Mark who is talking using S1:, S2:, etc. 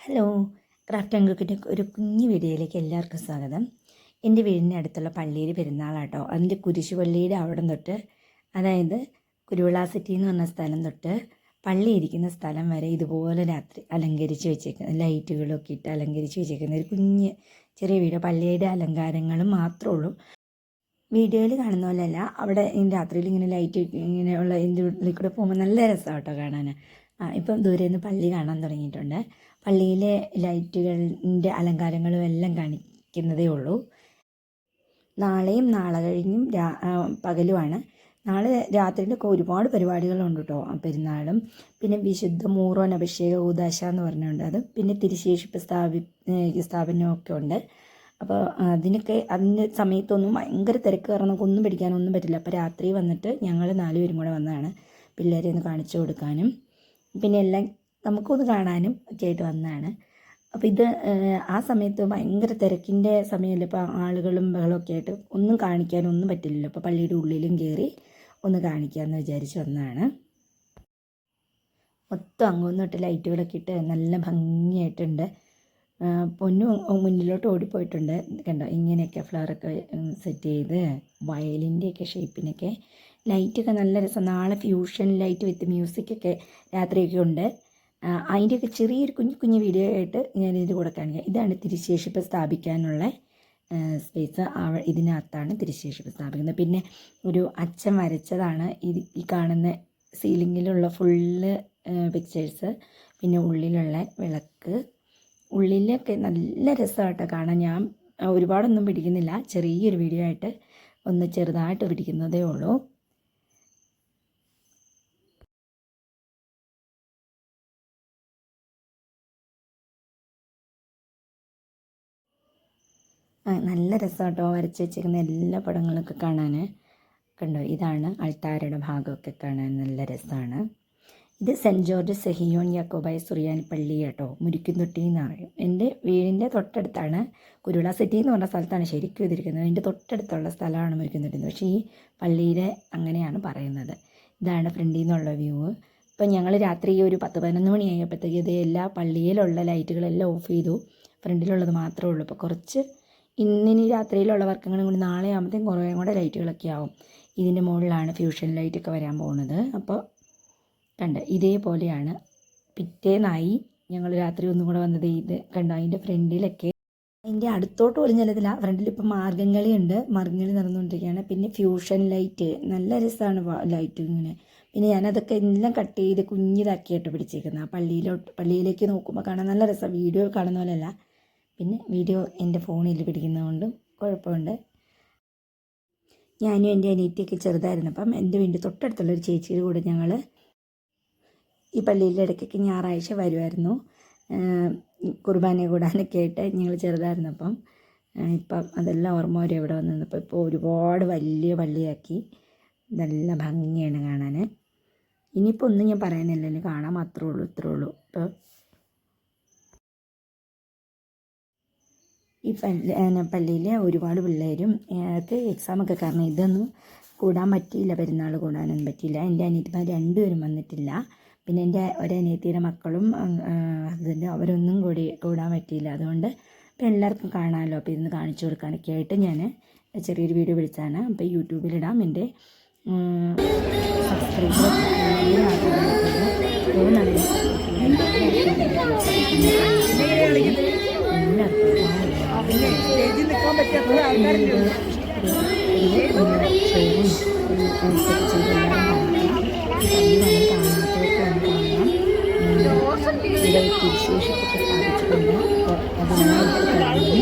S1: Hello craft and കുക്കിന്റെ ഒരു കുഞ്ഞു വീഡിയോയിലേക്ക് എല്ലാവർക്കും സ്വാഗതം. എന്റെ വീടിന്റെ അടുത്തുള്ള പള്ളിയിൽ പെരുന്നാളാട്ടോ. അതിന്റെ കുരിശുപള്ളിയുടെ അവിടെ തൊട്ട് അതായത് കുരുവിള സിറ്റി എന്ന് പറഞ്ഞ സ്ഥലം തൊട്ട് പള്ളി ഇരിക്കുന്ന സ്ഥലം വരെ ഇതുപോലെ രാത്രി അലങ്കരിച്ച് വെച്ചേക്കുന്ന ലൈറ്റുകളൊക്കെ ഇട്ട് അലങ്കരിച്ച് വെച്ചേക്കുന്ന ഒരു കുഞ്ഞ് ചെറിയ വീട്. പള്ളിയുടെ അലങ്കാരങ്ങളും മാത്രമേ ഉള്ളൂ. വീഡിയോയിൽ കാണുന്ന പോലെയല്ല അവിടെ രാത്രിയിൽ ഇങ്ങനെ ലൈറ്റ് ഇങ്ങനെയുള്ള ഉള്ളിൽ കൂടെ പോകുമ്പോൾ നല്ല രസമാണ് കേട്ടോ കാണാൻ. ഇപ്പം ദൂരെ നിന്ന് പള്ളി കാണാൻ തുടങ്ങിയിട്ടുണ്ട്. പള്ളിയിലെ ലൈറ്റുകളിന്റെ അലങ്കാരങ്ങളും എല്ലാം കാണിക്കുന്നതേ ഉള്ളൂ. നാളെയും നാളെ കഴിഞ്ഞും പകലുമാണ്. നാളെ രാത്രിയിലൊക്കെ ഒരുപാട് പരിപാടികളുണ്ട് കേട്ടോ പെരുന്നാളും. പിന്നെ വിശുദ്ധ മൂറോൻ അഭിഷേക ഊദാശ എന്ന് പറഞ്ഞുകൊണ്ട് അത് പിന്നെ തിരുശേഷിപ്പ് സ്ഥാപി സ്ഥാപനമൊക്കെ ഉണ്ട്. അപ്പോൾ അതിനൊക്കെ അതിന്റെ സമയത്തൊന്നും ഭയങ്കര തിരക്ക് കാരണം നമുക്ക് ഒന്നും പിടിക്കാനൊന്നും പറ്റില്ല. അപ്പോൾ രാത്രി വന്നിട്ട് ഞങ്ങൾ നാലുപേരും കൂടെ വന്നതാണ് പിള്ളേരെ ഒന്ന് കാണിച്ചു കൊടുക്കാനും. പിന്നെ എല്ലാം നമുക്കൊന്ന് കാണാനും ഒക്കെ ആയിട്ട് വന്നതാണ്. അപ്പോൾ ഇത് ആ സമയത്ത് ഭയങ്കര തിരക്കിന്റെ സമയമല്ലേ ഇപ്പോൾ ആളുകളും ബഹളമൊക്കെ ആയിട്ട് ഒന്നും കാണിക്കാനൊന്നും പറ്റില്ലല്ലോ? അപ്പോൾ പള്ളിയുടെ ഉള്ളിലും കയറി ഒന്ന് കാണിക്കാമെന്ന് വിചാരിച്ച് വന്നതാണ്. മൊത്തം അങ്ങോട്ട് ലൈറ്റുകളൊക്കെ ഇട്ട് നല്ല ഭംഗിയായിട്ടുണ്ട്. പൊന്നു മുന്നിലോട്ട് ഓടിപ്പോയിട്ടുണ്ട്. കണ്ടോ ഇങ്ങനെയൊക്കെ ഫ്ലവറൊക്കെ സെറ്റ് ചെയ്ത് വയലിന്റെയൊക്കെ ഷേപ്പിനൊക്കെ ലൈറ്റൊക്കെ നല്ല രസം. നാളെ ഫ്യൂഷൻ ലൈറ്റ് വിത്ത് മ്യൂസിക്കൊക്കെ രാത്രിയൊക്കെ ഉണ്ട്. അതിന്റെയൊക്കെ ചെറിയൊരു കുഞ്ഞു കുഞ്ഞു വീഡിയോ ആയിട്ട് ഞാൻ ഇതിന്റെ കൂടെ കാണിക്കാം. ഇതാണ് തിരുശേഷിപ്പ് സ്ഥാപിക്കാനുള്ള സ്പേസ് ഇതിനകത്താണ് തിരുശേഷിപ്പ് സ്ഥാപിക്കുന്നത്. പിന്നെ ഒരു അച്ഛൻ വരച്ചതാണ് ഇത് ഈ കാണുന്ന സീലിങ്ങിലുള്ള ഫുള്ള് പിക്ചേഴ്സ് പിന്നെ ഉള്ളിലുള്ള വിളക്ക്. ഉള്ളിലൊക്കെ നല്ല രസമാട്ടോ കാണാൻ. ഞാൻ ഒരുപാടൊന്നും പിടിക്കുന്നില്ല. ചെറിയൊരു വീഡിയോ ആയിട്ട് ഒന്ന് ചെറുതായിട്ട് പിടിക്കുന്നതേ ഉള്ളൂ. നല്ല രസമാട്ടോ വരച്ച് വെച്ചിരിക്കുന്ന എല്ലാ പടങ്ങളൊക്കെ കാണാൻ. കണ്ടോ? ഇതാണ് അൾത്താരയുടെ ഭാഗമൊക്കെ കാണാൻ നല്ല രസമാണ്. ഇത് സെന്റ് ജോർജ് സെഹിയോൺ യാക്കോബായ സുറിയാനി പള്ളി കേട്ടോ. മുരിക്കുംതൊട്ടി എന്ന് പറയും. എന്റെ വീടിന്റെ തൊട്ടടുത്താണ് കുരുള സിറ്റി എന്ന് പറഞ്ഞ സ്ഥലത്താണ് ശരിക്കും ഇതിരിക്കുന്നത്. എന്റെ തൊട്ടടുത്തുള്ള സ്ഥലമാണ് മുരിക്കുംതൊട്ടി പക്ഷേ ഈ പള്ളിയിലെ അങ്ങനെയാണ് പറയുന്നത്. ഇതാണ് ഫ്രണ്ടിൽ നിന്നുള്ള വ്യൂ. ഇപ്പം ഞങ്ങൾ രാത്രി ഒരു പത്ത് പതിനൊന്ന് മണി ആയപ്പോഴത്തേക്ക് ഇത് എല്ലാ പള്ളിയിലുള്ള ലൈറ്റുകളെല്ലാം ഓഫ് ചെയ്തു. ഫ്രണ്ടിലുള്ളത് മാത്രമേ ഉള്ളൂ. അപ്പോൾ കുറച്ച് ഇന്നിനി രാത്രിയിലുള്ള വർക്കങ്ങളും കൂടി നാളെ ആകുമ്പോഴത്തേക്കും കുറേ കൂടെ ലൈറ്റുകളൊക്കെ ആവും. ഇതിന്റെ മുകളിലാണ് ഫ്യൂഷൻ ലൈറ്റൊക്കെ വരാൻ പോകുന്നത്. അപ്പോൾ കണ്ട്. ഇതേപോലെയാണ് പിറ്റേന്നായി ഞങ്ങൾ രാത്രി ഒന്നും കൂടെ വന്നത് ഇത് കണ്ടു? അതിന്റെ ഫ്രണ്ടിലൊക്കെ. അതിന്റെ അടുത്തോട്ട് പോലും ചെല്ലത്തില്ല ഫ്രണ്ടിൽ ഇപ്പം മാർഗംകളി ഉണ്ട് മാർഗംകളി നടന്നുകൊണ്ടിരിക്കുകയാണ്. പിന്നെ ഫ്യൂഷൻ ലൈറ്റ്. നല്ല രസമാണ് ലൈറ്റ് ഇങ്ങനെ. പിന്നെ ഞാനതൊക്കെ എല്ലാം കട്ട് ചെയ്ത് കുഞ്ഞിതാക്കിയിട്ട് പിടിച്ചേക്കുന്നത്. ആ പള്ളിയിലോട്ട് പള്ളിയിലേക്ക് നോക്കുമ്പോൾ കാണാൻ നല്ല രസം. വീഡിയോ കാണുന്ന പോലെയല്ല. പിന്നെ വീഡിയോ എന്റെ ഫോണിൽ പിടിക്കുന്നതുകൊണ്ടും കുഴപ്പമുണ്ട്. ഞാനും എന്റെ അനിയത്തിയൊക്കെ ചെറുതായിരുന്നപ്പം എന്റെ വീടിന്റെ തൊട്ടടുത്തുള്ള ഒരു ചേച്ചിയുടെ കൂടെ ഞങ്ങൾ ഈ പള്ളിയിൽ ഇടയ്ക്കൊക്കെ ഞായറാഴ്ച വരുമായിരുന്നു. കുർബാന കൂടാനൊക്കെ ആയിട്ട് ഞങ്ങൾ ചെറുതായിരുന്നപ്പം ഇപ്പം അതെല്ലാം ഓർമ്മ വരും ഇവിടെ വന്ന് നിന്നപ്പോൾ ഇപ്പോൾ ഒരുപാട് വലിയ പള്ളിയാക്കി. നല്ല ഭംഗിയാണ് കാണാൻ ഇനിയിപ്പോൾ ഒന്നും ഞാൻ പറയുന്നില്ലല്ലോ കാണാൻ മാത്രമേ ഉള്ളൂ ഇത്രേ ഉള്ളൂ. ഇപ്പോൾ ഈ പള്ളി പള്ളിയിൽ ഒരുപാട് പിള്ളേരും എക്സാമൊക്കെ കാരണം ഇതൊന്നും കൂടാൻ പറ്റിയില്ല. പെരുന്നാൾ കൂടാനൊന്നും പറ്റിയില്ല. എന്റെ അനിയത്തിമാർ രണ്ടുപേരും വന്നിട്ടില്ല. പിന്നെ എന്റെ ഒരനിയത്തിയുടെ മക്കളും ഹസ്ബൻഡും അവരൊന്നും കൂടി കൂടാൻ പറ്റിയില്ല. അതുകൊണ്ട് ഇപ്പം എല്ലാവർക്കും കാണാമല്ലോ. അപ്പോൾ ഇരുന്ന് കാണിച്ചു കൊടുക്കാനൊക്കെ ആയിട്ട് ഞാൻ ചെറിയൊരു വീഡിയോ വിളിച്ചാണ് അപ്പോൾ യൂട്യൂബിലിടാം എന്റെ സബ്സ്ക്രൈബർ
S2: സ്റ്റേജിൽ വിഗ്രഹത്തെക്കാണ് ഇവിടെ സൂക്ഷിക്കപ്പെട്ടാണ്
S1: അതുമായി